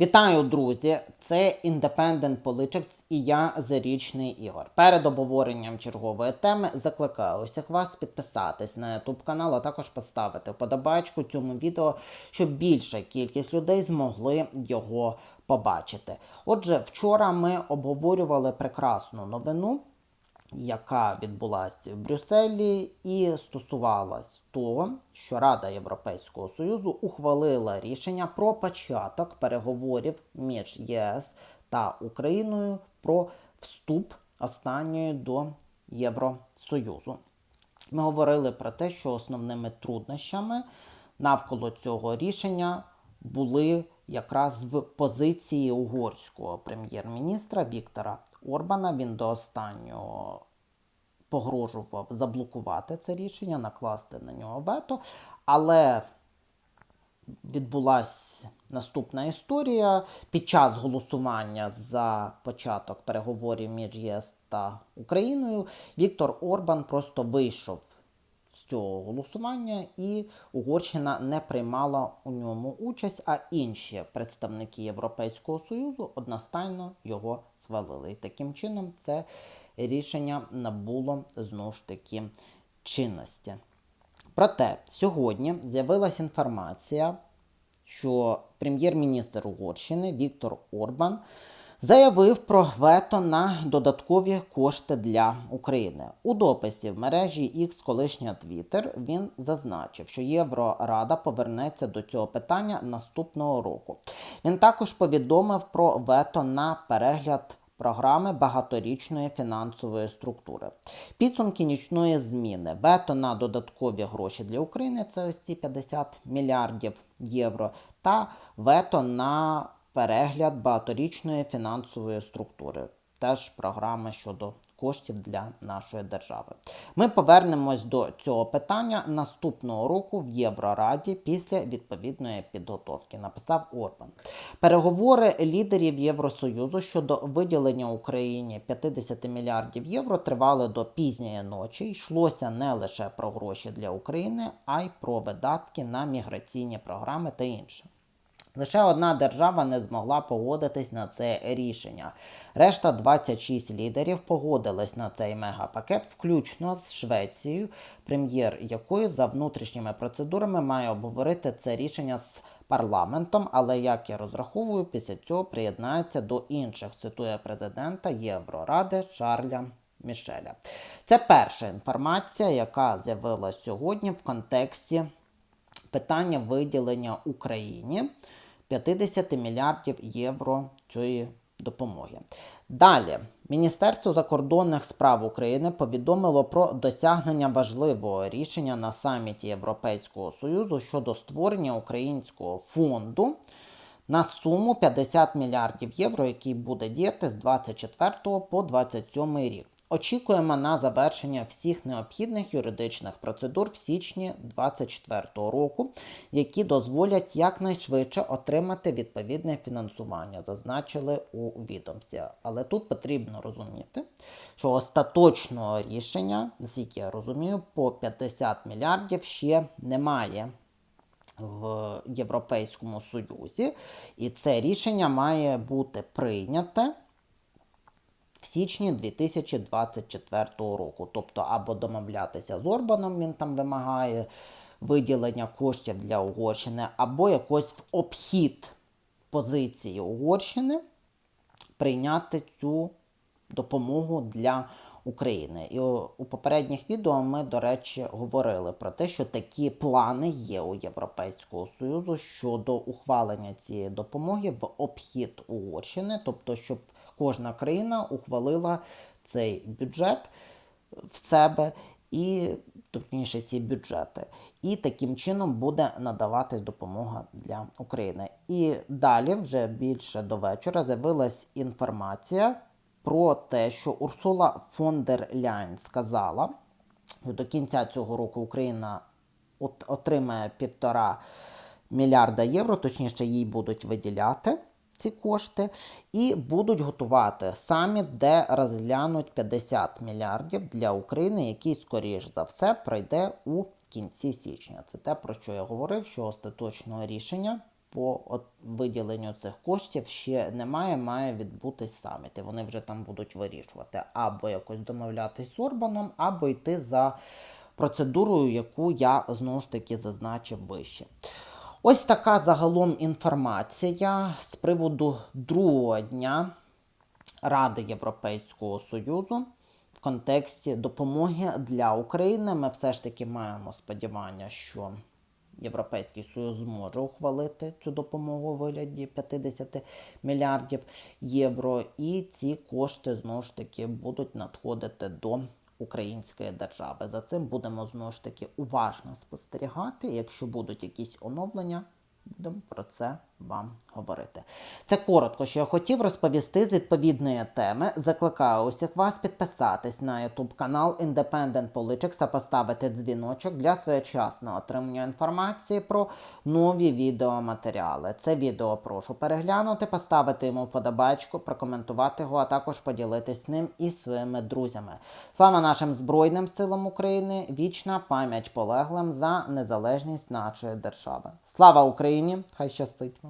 Вітаю, друзі! Це Independent Politics і я Зарічний Ігор. Перед обговоренням чергової теми закликаю усіх вас підписатись на YouTube канал, а також поставити вподобайку цьому відео, щоб більша кількість людей змогли його побачити. Отже, вчора ми обговорювали прекрасну новину яка відбулася в Брюсселі, і стосувалась того, що Рада Європейського Союзу ухвалила рішення про початок переговорів між ЄС та Україною про вступ останньої до Євросоюзу. Ми говорили про те, що основними труднощами навколо цього рішення були якраз в позиції угорського прем'єр-міністра Віктора Орбана. Він до останнього погрожував заблокувати це рішення, накласти на нього вето. Але відбулася наступна історія. Під час голосування за початок переговорів між ЄС та Україною Віктор Орбан просто вийшов з цього голосування, і Угорщина не приймала у ньому участь, а інші представники Європейського Союзу одностайно його свалили. І таким чином це рішення набуло знову ж таки чинності. Проте сьогодні з'явилася інформація, що прем'єр-міністр Угорщини Віктор Орбан заявив про вето на додаткові кошти для України. У дописі в мережі X колишня Twitter він зазначив, що Єврорада повернеться до цього питання наступного року. Він також повідомив про вето на перегляд. Програми багаторічної фінансової структури. Підсумки нічної зміни. Вето на додаткові гроші для України це ось ці 50 мільярдів євро, та вето на перегляд багаторічної фінансової структури, теж програми щодо коштів для нашої держави. Ми повернемось до цього питання наступного року в Єврораді після відповідної підготовки. Написав Орбан. Переговори лідерів Євросоюзу щодо виділення Україні 50 мільярдів євро тривали до пізньої ночі. Йшлося не лише про гроші для України, а й про видатки на міграційні програми та інше. Лише одна держава не змогла погодитись на це рішення. Решта 26 лідерів погодились на цей мегапакет, включно з Швецією, прем'єр якої за внутрішніми процедурами має обговорити це рішення з парламентом. Але як я розраховую, після цього приєднається до інших, цитує президента Євроради Шарля. Мішеля. Це перша інформація, яка з'явилася сьогодні в контексті питання виділення Україні 50 мільярдів євро цієї допомоги. Далі, Міністерство закордонних справ України повідомило про досягнення важливого рішення на саміті Європейського Союзу щодо створення українського фонду на суму 50 мільярдів євро, який буде діяти з 24 по 27 рік. Очікуємо на завершення всіх необхідних юридичних процедур в січні 2024 року, які дозволять якнайшвидше отримати відповідне фінансування, зазначили у відомстві. Але тут потрібно розуміти, що остаточного рішення, наскільки я розумію, по 50 мільярдів ще немає. В Європейському Союзі, і це рішення має бути прийняте січні 2024 року. Тобто, або домовлятися з Орбаном, він там вимагає виділення коштів для Угорщини, або якось в обхід позиції Угорщини прийняти цю допомогу для України. І у попередніх відео ми, до речі, говорили про те, що такі плани є у Європейського Союзу щодо ухвалення цієї допомоги в обхід Угорщини, тобто, щоб кожна країна ухвалила цей бюджет в себе і, точніше, ці бюджети. І таким чином буде надавати допомога для України. І далі, вже більше до вечора, з'явилась інформація про те, що Урсула фон дер Ляйн сказала, що до кінця цього року Україна отримає півтора мільярда євро, точніше, їй будуть виділяти ці кошти, і будуть готувати саміт, де розглянуть 50 мільярдів для України, який, скоріш за все, пройде у кінці січня. Це те, про що я говорив, що остаточного рішення по виділенню цих коштів ще немає, має відбутись саміт. І вони вже там будуть вирішувати або якось домовлятись з Орбаном, або йти за процедурою, яку я знову ж таки зазначив вище. Ось така загалом інформація з приводу другого дня Ради Європейського Союзу в контексті допомоги для України. Ми все ж таки маємо сподівання, що Європейський Союз зможе ухвалити цю допомогу у вигляді 50 мільярдів євро, і ці кошти знову ж таки будуть надходити до української держави. За цим будемо знову ж таки уважно спостерігати. Якщо будуть якісь оновлення, будемо про це вам говорити. Це коротко, що я хотів розповісти з відповідної теми. Закликаю усіх вас підписатись на YouTube канал Independent Politics та поставити дзвіночок для своєчасного отримання інформації про нові відеоматеріали. Це відео прошу переглянути, поставити йому вподобайку, прокоментувати його, а також поділитись ним із своїми друзями. Слава нашим Збройним силам України! Вічна пам'ять полеглим за незалежність нашої держави. Слава Україні! Хай щастить!